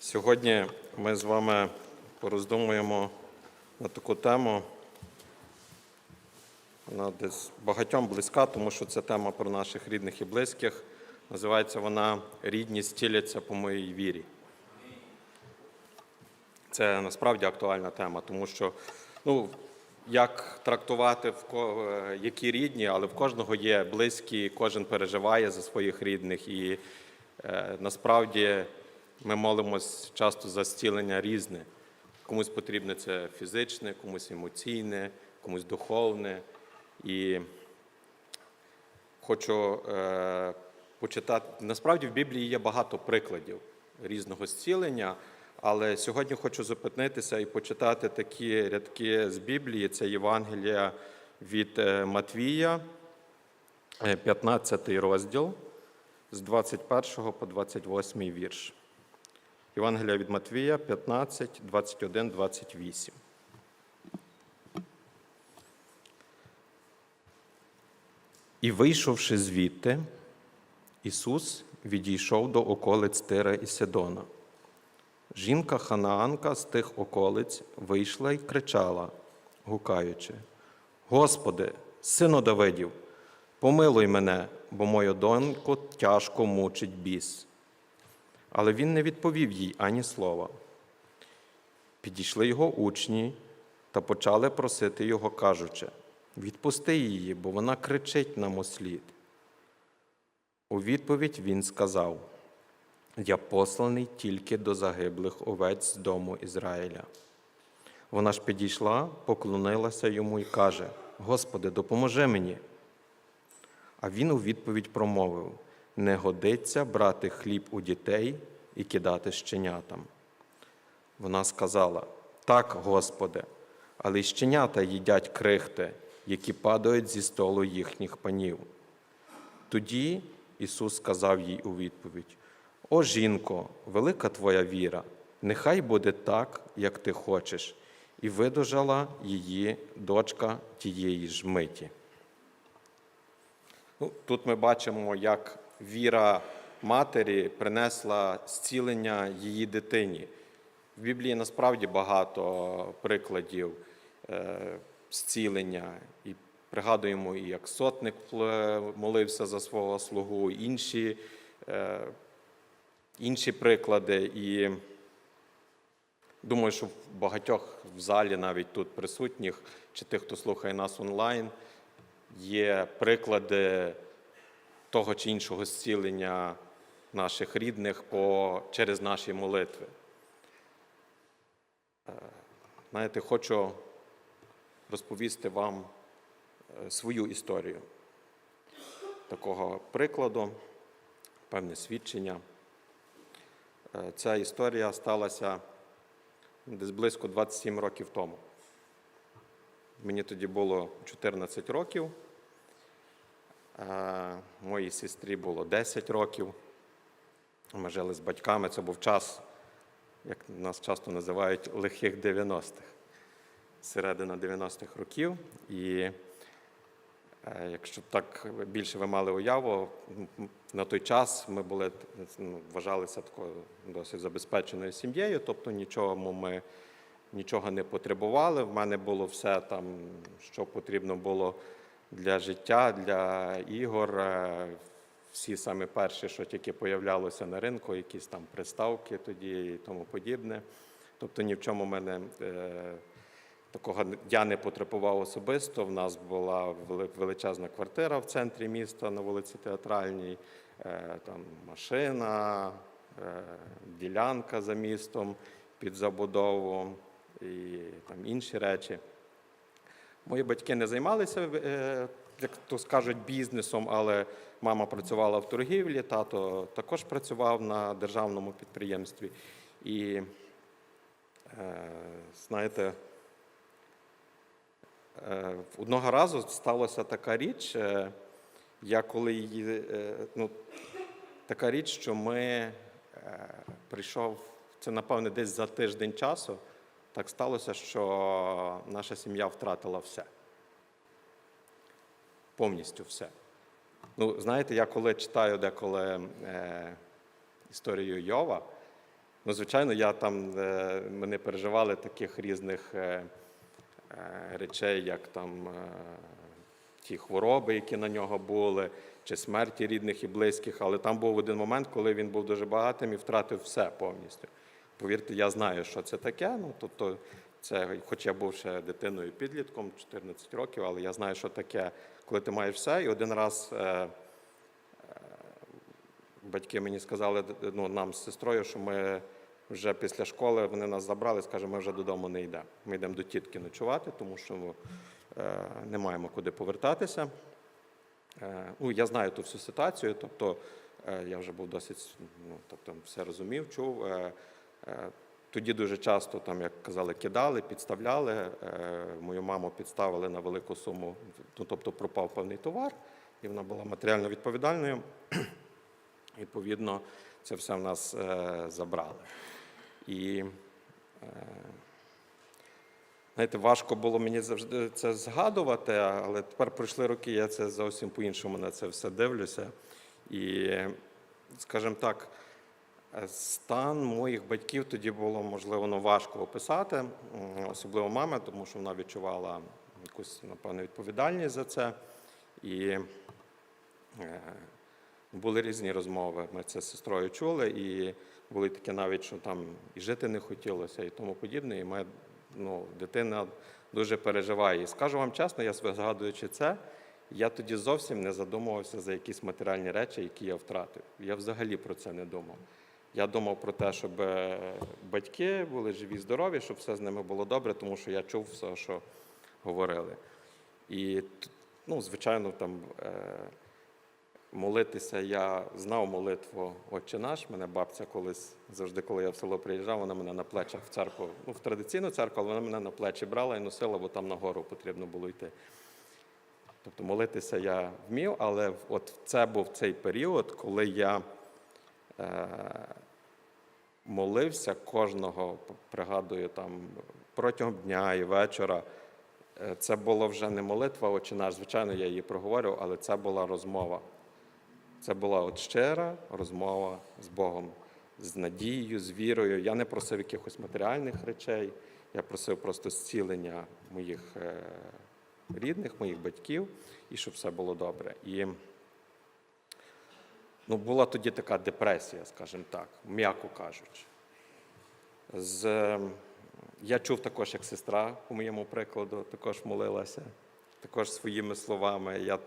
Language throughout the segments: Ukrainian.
Сьогодні ми з вами пороздумуємо на таку тему. Вона десь багатьом близька, тому що це тема про наших рідних і близьких. Називається вона Рідні стіляться по моїй вірі. Це насправді актуальна тема, тому що ну, як трактувати які рідні, але в кожного є близькі, кожен переживає за своїх рідних. І е, насправді ми молимось часто за зцілення різне. Комусь потрібне це фізичне, комусь емоційне, комусь духовне. І хочу е, почитати. Насправді в Біблії є багато прикладів різного зцілення, але сьогодні хочу зупинитися і почитати такі рядки з Біблії. Це Євангелія від е, Матвія, е, 15 розділ, з 21 по 28 вірш. Євангелія від Матвія 15, 21, 28. І вийшовши звідти, Ісус відійшов до околиць Тира і Сидона. Жінка Ханаанка з тих околиць вийшла і кричала, гукаючи: Господи, сину Давидів, помилуй мене, бо мою доньку тяжко мучить біс. Але він не відповів їй ані слова. Підійшли його учні та почали просити його, кажучи: Відпусти її, бо вона кричить нам услід. У відповідь він сказав: Я посланий тільки до загиблих овець з дому Ізраїля. Вона ж підійшла, поклонилася йому і каже: Господи, допоможи мені. А він у відповідь промовив: Не годиться брати хліб у дітей і кидати щенятам. Вона сказала: Так, Господи, але щенята їдять крихти, які падають зі столу їхніх панів. Тоді Ісус сказав їй у відповідь: О жінко, велика твоя віра, нехай буде так, як ти хочеш, і видужала її дочка тієї ж миті. Ну, тут ми бачимо, як віра матері принесла зцілення її дитині. В Біблії насправді багато прикладів е, зцілення. І пригадуємо, і як сотник молився за свого слугу, інші, е, інші приклади. І думаю, що в багатьох в залі, навіть тут присутніх, чи тих, хто слухає нас онлайн, є приклади того чи іншого зцілення наших рідних по, через наші молитви. Е, Знаєте, хочу розповісти вам е, свою історію такого прикладу, певне свідчення. Е, Ця історія сталася десь близько 27 років тому. Мені тоді було 14 років, моїй сестрі було 10 років. Ми жили з батьками, це був час, як нас часто називають, лихих 90-х, середина 90-х років. І е, якщо так більше ви мали уяву, на той час ми були, ну, вважалися такою досить забезпеченою сім'єю, тобто нічого ми нічого не потребували. В мене було все там, що потрібно було для життя, для ігор. е, Всі саме перші, що тільки появлялося на ринку, якісь там приставки тоді і тому подібне. Тобто ні в чому мене е, такого я не потребував особисто. В нас була величезна квартира в центрі міста на вулиці Театральній, е, там машина, е, ділянка за містом під забудову і там інші речі. Мої батьки не займалися, е, як то скажуть, бізнесом, але мама працювала в торгівлі, тато також працював на державному підприємстві. І, е, знаєте, е, одного разу сталася така річ, я коли її, ну, така річ, що ми прийшов, це напевне десь за тиждень часу, так сталося, що наша сім'я втратила все. Повністю все. Ну, знаєте, я коли читаю деколи е, історію Йова, Ну, звичайно, я там е, ми не переживали таких різних е, е, речей, як там е, ті хвороби, які на нього були, чи смерті рідних і близьких. Але там був один момент, коли він був дуже багатим і втратив все повністю. Повірте, я знаю, що це таке. Ну, тобто, це, хоч я був ще дитиною підлітком, 14 років, але я знаю, що таке, коли ти маєш все. І один раз е, е, батьки мені сказали, ну, нам з сестрою, що ми вже після школи вони нас забрали, скаже, ми вже додому не йдемо. Ми йдемо до тітки ночувати, тому що е, не маємо куди повертатися. Е, Ну, я знаю ту всю ситуацію, тобто е, я вже був досить, ну, тобто все розумів, чув. Е, Тоді дуже часто, там, як казали, кидали, підставляли. Е, Мою маму підставили на велику суму, ну, тобто пропав певний товар, і вона була матеріально відповідальною. Відповідно, це все в нас е, забрали. І е, Знаєте, важко було мені завжди це згадувати, але тепер пройшли роки, я це зовсім по-іншому на це все дивлюся. І, скажімо так, стан моїх батьків тоді було, можливо, ну, важко описати, особливо мами, тому що вона відчувала якусь, напевно, відповідальність за це. І е, були різні розмови. Ми це з сестрою чули, і були такі навіть, що там і жити не хотілося, і тому подібне. І ми, ну, дитина дуже переживає. І скажу вам чесно, я згадуючи це, я тоді зовсім не задумувався за якісь матеріальні речі, які я втратив. Я взагалі про це не думав. Я думав про те, щоб е, батьки були живі, здорові, щоб все з ними було добре, тому що я чув все, що говорили. І ну, звичайно, там е, молитися я знав молитву Отче наш. Мене бабця колись завжди, коли я в село приїжджав, вона мене на плечах в церкву, ну в традиційну церкву, але вона мене на плечі брала і носила, бо там нагору потрібно було йти. Тобто молитися я вмів, але от це був цей період, коли я молився кожного, пригадую, там протягом дня і вечора. Е, Це було вже не молитва, «Отче наш», звичайно, я її проговорював, але це була розмова. Це була от щира розмова з Богом, з надією, з вірою. Я не просив якихось матеріальних речей, я просив просто зцілення моїх е, рідних, моїх батьків, і щоб все було добре. І ну, була тоді така депресія, скажімо так, м'яко кажучи. З, е, я чув також, як сестра, по моєму прикладу, також молилася, також своїми словами. Я,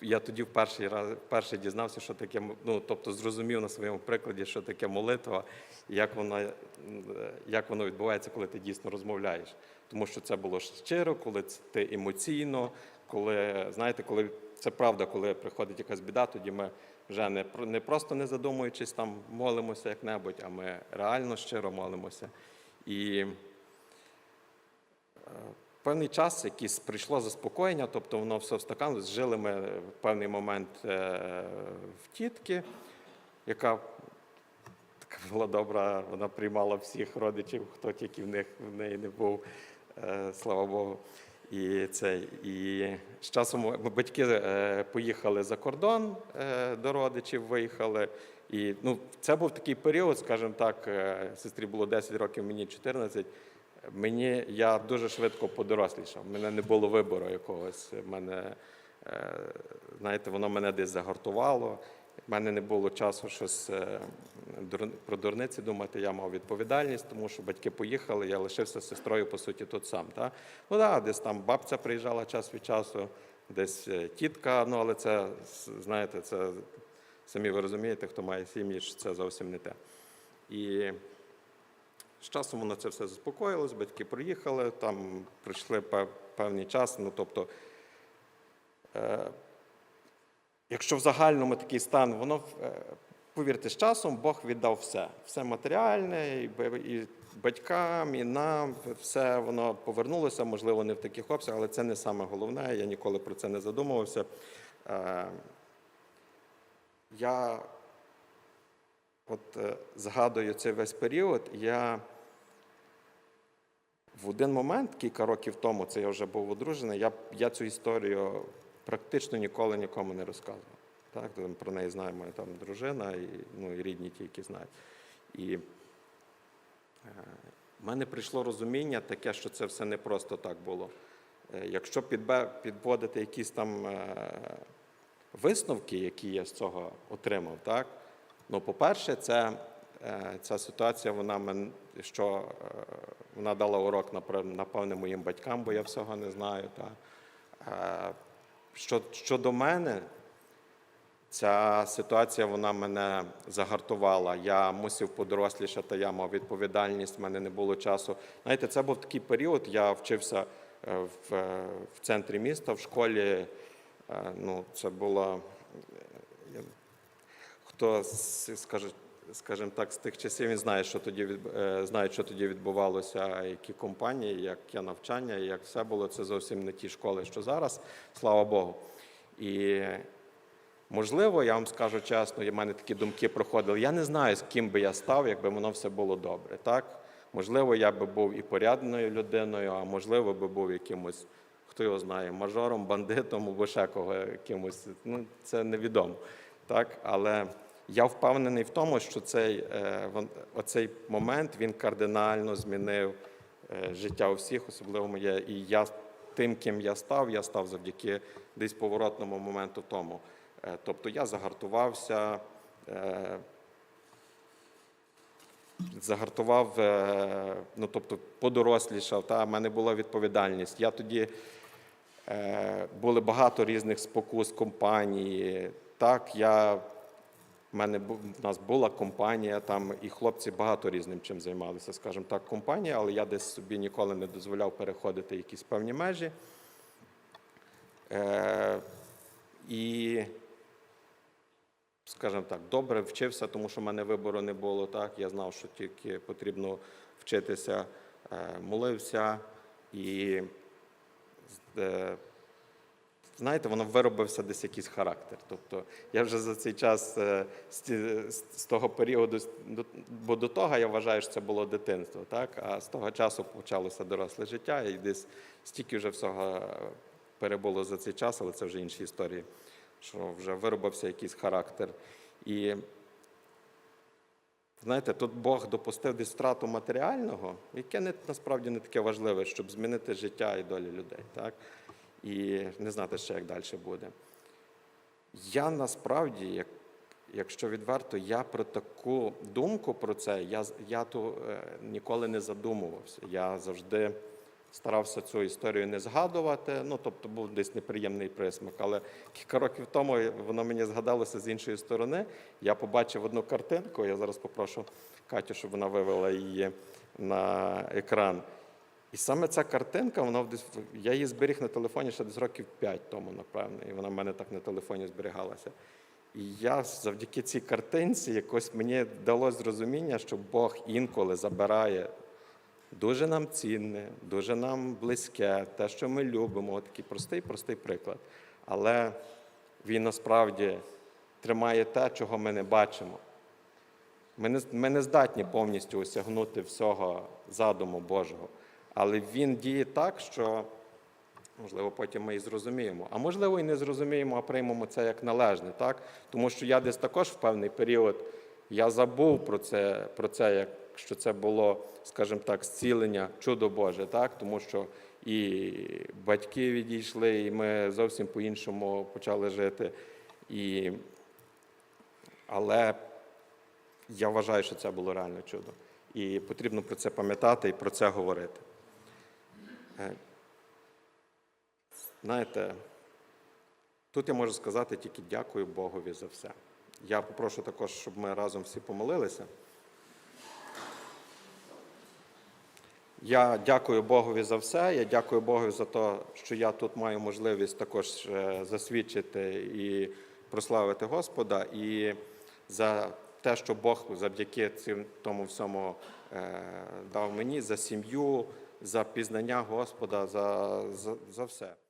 я тоді вперше, раз, вперше дізнався, що таке, ну, тобто зрозумів на своєму прикладі, що таке молитва, як, вона, е, як воно відбувається, коли ти дійсно розмовляєш. Тому що це було щиро, коли ти емоційно, коли, знаєте, коли це правда, коли приходить якась біда, тоді ми вже не, не просто не задумуючись, там молимося як-небудь, а ми реально щиро молимося. І е, певний час якийсь прийшло заспокоєння, тобто воно все встаканилось. Жили ми в певний момент е, в тітки, яка така була добра, вона приймала всіх родичів, хто тільки в них в неї не був, е, слава Богу. І, це, і з часом батьки е, поїхали за кордон е, до родичів, виїхали. І ну, це був такий період, скажімо так, е, сестрі було 10 років, мені 14. Мені я дуже швидко подорослішав. У мене не було вибору якогось. Мене, е, знаєте, воно мене десь загартувало. У мене не було часу щось е, про дурниці думати. Я мав відповідальність, тому що батьки поїхали, я лишився з сестрою, по суті, тут сам. Та? Ну так, десь там бабця приїжджала час від часу, десь е, тітка, ну але це, знаєте, це самі ви розумієте, хто має сім'ї, що це зовсім не те. І з часом воно це все заспокоїлось, батьки приїхали, там пройшли певний час. Ну, тобто, е, якщо в загальному такий стан, воно, е, повірте, з часом Бог віддав все. Все матеріальне, і, батькам, і нам, все воно повернулося, можливо, не в таких обсягах, але це не саме головне, я ніколи про це не задумувався. Е, я от е, згадую цей весь період, я в один момент, кілька років тому, це я вже був одружений, я, я цю історію практично ніколи нікому не розказував. Так, про неї знає моя там дружина, і, ну, і рідні ті, які знають. І в мене прийшло розуміння таке, що це все не просто так було. Е, Якщо підводити якісь там е, висновки, які я з цього отримав, так? Ну, по-перше, це, е, ця ситуація, вона мен, що е, вона дала урок, напевне, моїм батькам, бо я всього не знаю. Так? Що, щодо мене, Ця ситуація вона мене загартувала. Я мусив подорослішати, я мав відповідальність, в мене не було часу. Знаєте, це був такий період. Я вчився е, в, е, в центрі міста, в школі. Е, Ну, це було хто скаже, скажімо так, з тих часів він знає, що тоді е, знає, що тоді відбувалося, які компанії, яке навчання, як все було. Це зовсім не ті школи, що зараз, слава Богу. І Можливо, я вам скажу чесно, в мене такі думки проходили. Я не знаю, з ким би я став, якби воно все було добре. Так? Можливо, я би був і порядною людиною, а можливо, би був якимось, хто його знає, мажором, бандитом або ще кого якимось. Ну, це невідомо. Так? Але я впевнений в тому, що цей, е, оцей момент він кардинально змінив е, життя у всіх, особливо моє. І я тим, ким я став, я став завдяки десь поворотному моменту тому. Е, Тобто я загартувався, загартував, ну тобто подорослішав, та в мене була відповідальність. Я тоді були багато різних спокус компанії. Так, я, в мене в нас була компанія, там і хлопці багато різним чим займалися, скажімо так, компанія, але я десь собі ніколи не дозволяв переходити якісь певні межі. Е, і скажімо так, добре вчився, тому що в мене вибору не було. Так, я знав, що тільки потрібно вчитися, Е, молився і е, знаєте, воно виробився десь якийсь характер. Тобто я вже за цей час е, з, того періоду, бо до того я вважаю, що це було дитинство, так? а з того часу почалося доросле життя, і десь стільки вже всього е, перебуло за цей час, але це вже інші історії, що вже виробився якийсь характер. І знаєте, тут Бог допустив десь втрату матеріального, яке не, насправді не таке важливе, щоб змінити життя і долі людей. Так? І не знати ще, як далі буде. Я насправді, як, якщо відверто, я про таку думку про це, я, я то е, ніколи не задумувався. Я завжди старався цю історію не згадувати. Ну, тобто був десь неприємний присмак. Але кілька років тому воно мені згадалося з іншої сторони. Я побачив одну картинку. Я зараз попрошу Катю, щоб вона вивела її на екран. І саме ця картинка, вона десь я її зберіг на телефоні ще десь років 5 тому, напевно, і вона в мене так на телефоні зберігалася. І я завдяки цій картинці якось мені дало зрозуміння, що Бог інколи забирає дуже нам цінне, дуже нам близьке, те, що ми любимо, От такий простий, простий приклад. Але він насправді тримає те, чого ми не бачимо. Ми не, ми не здатні повністю осягнути всього задуму Божого. Але він діє так, що, можливо, потім ми і зрозуміємо. А можливо, і не зрозуміємо, а приймемо це як належне, так? Тому що я десь також в певний період я забув про це, про це як що це було, скажімо так, зцілення, чудо Боже, так? Тому що і батьки відійшли, і ми зовсім по-іншому почали жити. І... Але я вважаю, що це було реально чудо. І потрібно про це пам'ятати і про це говорити. Е, Знаєте, тут я можу сказати тільки дякую Богові за все. Я попрошу також, щоб ми разом всі помолилися. Я дякую Богові за все. Я дякую Богові за те, що я тут маю можливість також е, засвідчити і прославити Господа, і за те, що Бог завдяки цим тому всьому е, дав мені за сім'ю, за пізнання Господа, за, за, за все.